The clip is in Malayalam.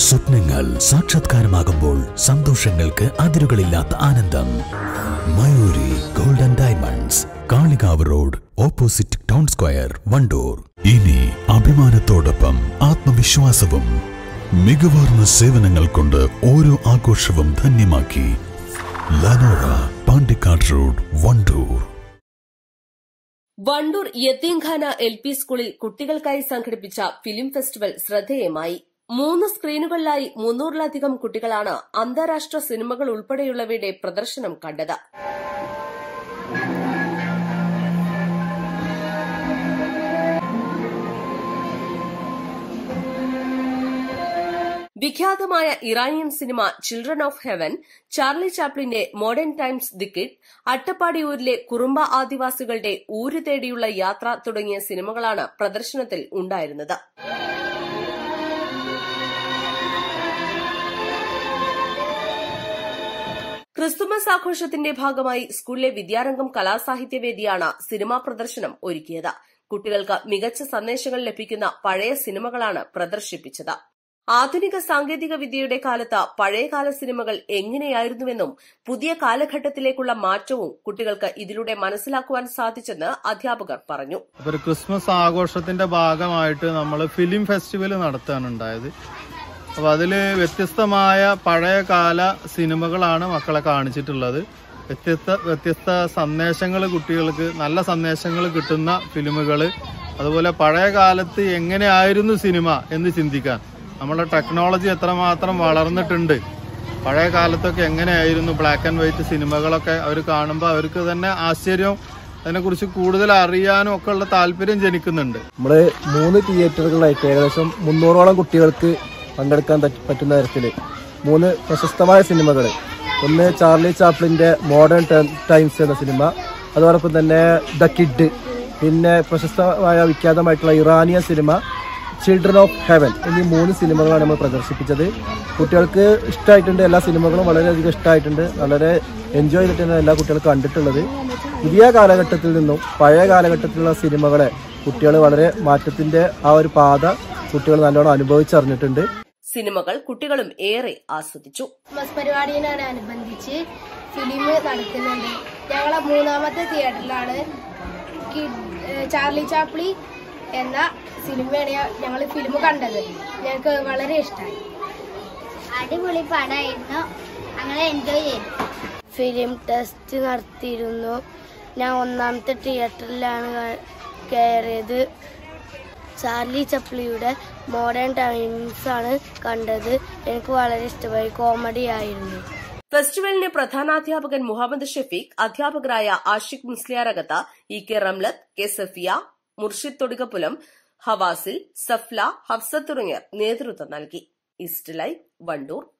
സ്വപ്നങ്ങൾ സാക്ഷാത്കാരമാകുമ്പോൾ സന്തോഷങ്ങൾക്ക് അതിരുകളില്ലാത്ത ആനന്ദം. Mayoori golden diamonds Kalikavu road opposite town square Wandoor. ഇനി അഭിമാനത്തോടൊപ്പം ആത്മവിശ്വാസവും മികവാർന്ന സേവനങ്ങൾ കൊണ്ട് ഓരോ ആഘോഷവും ധന്യമാക്കി. Lanora Pandikkad road Wandoor. Wandoor Yatheemkhana L P സ്കൂളിൽ കുട്ടികൾക്കായി സംഘടിപ്പിച്ച ഫിലിം ഫെസ്റ്റിവൽ ശ്രദ്ധേയമായി. മൂന്ന് സ്ക്രീനുകളിലായി മുന്നൂറിലധികം കുട്ടികളാണ് അന്താരാഷ്ട്ര സിനിമകൾ ഉൾപ്പെടെയുള്ളവയുടെ പ്രദർശനം കണ്ടത്. വിഖ്യാതമായ Iranian cinema Children of Heaven Charlie ചാപ്ലിന്റെ modern times the kid അട്ടപ്പാടിയൂരിലെ കുറുമ്പ ആദിവാസികളുടെ ഊര് തേടിയുള്ള യാത്ര തുടങ്ങിയ സിനിമകളാണ് പ്രദർശനത്തിൽ ഉണ്ടായിരുന്നത്. ക്രിസ്തുമസ് ആഘോഷത്തിന്റെ ഭാഗമായി സ്കൂളിലെ വിദ്യാരംഗം കലാസാഹിത്യവേദിയാണ് സിനിമാ പ്രദർശനം ഒരുക്കിയത്. കുട്ടികൾക്ക് മികച്ച സന്ദേശങ്ങൾ ലഭിക്കുന്ന പഴയ സിനിമകളാണ് പ്രദർശിപ്പിച്ചത്. ആധുനിക സാങ്കേതിക വിദ്യയുടെ കാലത്ത് പഴയകാല സിനിമകൾ എങ്ങനെയായിരുന്നുവെന്നും പുതിയ കാലഘട്ടത്തിലേക്കുള്ള മാറ്റവും കുട്ടികൾക്ക് ഇതിലൂടെ മനസ്സിലാക്കുവാൻ സാധിച്ചെന്ന് അധ്യാപകർ പറഞ്ഞു. ക്രിസ്മസ് ആഘോഷത്തിന്റെ ഭാഗമായിട്ട് നമ്മൾ ഫിലിം ഫെസ്റ്റിവൽ നടത്താൻ ഉണ്ടായത് അപ്പൊ അതിൽ വ്യത്യസ്തമായ പഴയകാല സിനിമകളാണ് മക്കളെ കാണിച്ചിട്ടുള്ളത്. വ്യത്യസ്ത വ്യത്യസ്ത സന്ദേശങ്ങൾ കുട്ടികൾക്ക് നല്ല സന്ദേശങ്ങൾ കിട്ടുന്ന ഫിലിമുകൾ അതുപോലെ പഴയ കാലത്ത് എങ്ങനെയായിരുന്നു സിനിമ എന്ന് ചിന്തിക്കാൻ. നമ്മുടെ ടെക്നോളജി എത്രമാത്രം വളർന്നിട്ടുണ്ട്. പഴയ കാലത്തൊക്കെ എങ്ങനെയായിരുന്നു ബ്ലാക്ക് ആൻഡ് വൈറ്റ് സിനിമകളൊക്കെ അവർ കാണുമ്പോൾ അവർക്ക് തന്നെ ആശ്ചര്യം അതിനെക്കുറിച്ച് കൂടുതൽ അറിയാനും ഒക്കെ ഉള്ള താല്പര്യം ജനിക്കുന്നുണ്ട്. നമ്മൾ മൂന്ന് തിയേറ്ററുകളായിട്ട് ഏകദേശം മുന്നൂറോളം കുട്ടികൾക്ക് പങ്കെടുക്കാൻ പറ്റ- പറ്റുന്ന തരത്തിൽ മൂന്ന് പ്രശസ്തമായ സിനിമകൾ ഒന്ന് ചാർലി ചാപ്ലിന്റെ മോഡേൺ ടൈംസ് എന്ന സിനിമ. അതോടൊപ്പം തന്നെ ദ കിഡ്. പിന്നെ പ്രശസ്തമായ വിഖ്യാതമായിട്ടുള്ള Iranian cinema Children of Heaven എന്നീ മൂന്ന് സിനിമകളാണ് നമ്മൾ പ്രദർശിപ്പിച്ചത്. കുട്ടികൾക്ക് ഇഷ്ടമായിട്ടുണ്ട് എല്ലാ സിനിമകളും വളരെയധികം ഇഷ്ടമായിട്ടുണ്ട് വളരെ എൻജോയ് ചെയ്തിട്ടാണ് എല്ലാ കുട്ടികളും കണ്ടിട്ടുള്ളത്. പുതിയ കാലഘട്ടത്തിൽ നിന്നും പഴയ കാലഘട്ടത്തിലുള്ള സിനിമകളെ കുട്ടികൾ വളരെ മാറ്റത്തിന്റെ ആ ഒരു പാത കുട്ടികൾ നല്ലോണം അനുഭവിച്ചറിഞ്ഞിട്ടുണ്ട്. സിനിമകൾ കുട്ടികളും ഏറെ ആസ്വദിച്ചു. പരിപാടിയോടനുബന്ധിച്ച് ഫിലിം നടത്തുന്നുണ്ട് ഞങ്ങളെ മൂന്നാമത്തെ തിയേറ്ററിലാണ് ചാർലി ചാപ്ലി എന്ന സിനിമയാണ് ഞങ്ങൾ ഫിലിം കണ്ടത്. ഞങ്ങൾക്ക് വളരെ ഇഷ്ടമായി അടിപൊളി പടമായിരുന്നു അങ്ങനെ എൻജോയ് ചെയ്തു. ഫിലിം ടെസ്റ്റ് നടത്തിയിരുന്നു. ഞാൻ ഒന്നാമത്തെ തിയേറ്ററിലാണ് കയറിയത് ചാർലി ചപ്ലിയുടെ മോഡേൺ ടൈംസ് ആണ് കണ്ടത്. എനിക്ക് വളരെ ഇഷ്ടമായി. കോമഡി ആയിരുന്നു. ഫെസ്റ്റിവലിന്റെ പ്രധാനാധ്യാപകൻ മുഹമ്മദ് ഷഫീഖ് അധ്യാപകരായ Ashiq Musliyarakath E K Ramlath K Safiya Murshid Thodukappulam ഹവാസിൽ Safla Hafsa തുടങ്ങിയവർ നേതൃത്വം നൽകി. East Live Wandoor.